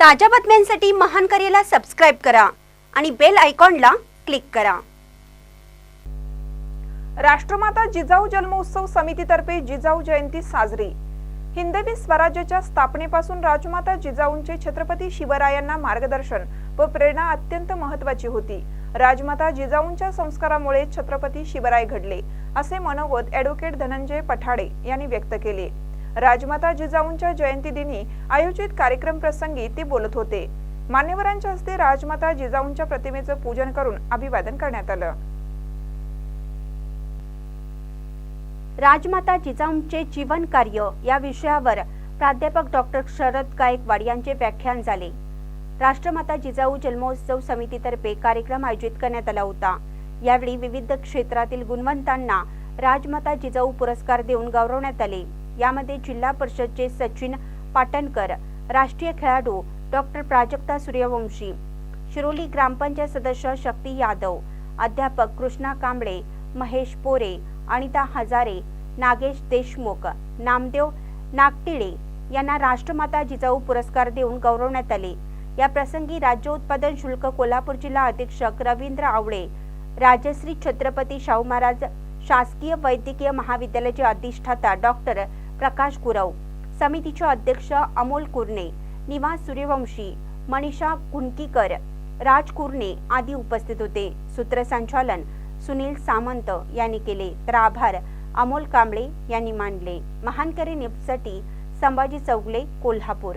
ताज्या बातम्यांसाठी महान करेला सबस्क्राईब करा आणि बेल आयकॉनला क्लिक करा. राष्ट्रमाता जिजाऊ जन्मोत्सव समितीतर्फे जिजाऊ जयंती साजरी. हिंदवी स्वराज्याच्या स्थापनेपासून राजमाता जिजाऊंचे छत्रपती शिवरायांना मार्गदर्शन व प्रेरणा अत्यंत महत्वाची होती. राजमाता जिजाऊंच्या संस्कारामुळे छत्रपती शिवराय घडले असे मनोगत ॲडव्होकेट धनंजय पठाडे यांनी व्यक्त केले. राजमाता जिजाऊंच्या जयंती दिनी आयोजित कार्यक्रम प्रसंगी ते बोलत होते. मान्यवरांच्या हस्ते राजमाता जिजाऊंच्या प्रतिमेचं पूजन करून अभिवादन करण्यात आलं. राजमाता जिजाऊंचे जीवन कार्य या विषयावर प्राध्यापक डॉक्टर शरद गायकवाड यांचे व्याख्यान झाले. राष्ट्रमाता जिजाऊ जन्मोत्सव समितीतर्फे कार्यक्रम आयोजित करण्यात आला होता. यावेळी विविध क्षेत्रातील गुणवंतांना राजमाता जिजाऊ पुरस्कार देऊन गौरवण्यात आले. यामध्ये जिल्हा परिषदचे सचिन पाटणकर राष्ट्रीय खेळाडू डॉक्टर प्राजक्ता सूर्यवंशी शिरोली ग्रामपंचायत सदस्य शक्ती यादव अध्यापक कृष्णा कांबळे महेश पोरे अनिता हजारे नागेश देशमुख नामदेव नागटिळे यांना राष्ट्रमाता जिजाऊ पुरस्कार देऊन गौरवण्यात आले. या प्रसंगी राज्य उत्पादन शुल्क कोल्हापूर जिल्हा अधीक्षक रवींद्र आवळे राजश्री छत्रपती शाहू महाराज शासकीय वैद्यकीय महाविद्यालयाचे अधिष्ठाता डॉक्टर प्रकाश गुरव समितीचे अध्यक्ष अमोल कुर्णे निवास सूर्यवंशी मनीषा कुणकीकर राज कुर्णे आदी उपस्थित होते. सूत्रसंचालन सुनील सामंत यांनी केले. तर आभार. अमोल कांबळे यांनी मानले. महानकरी न्यूजसाठी संभाजी चौगले कोल्हापूर.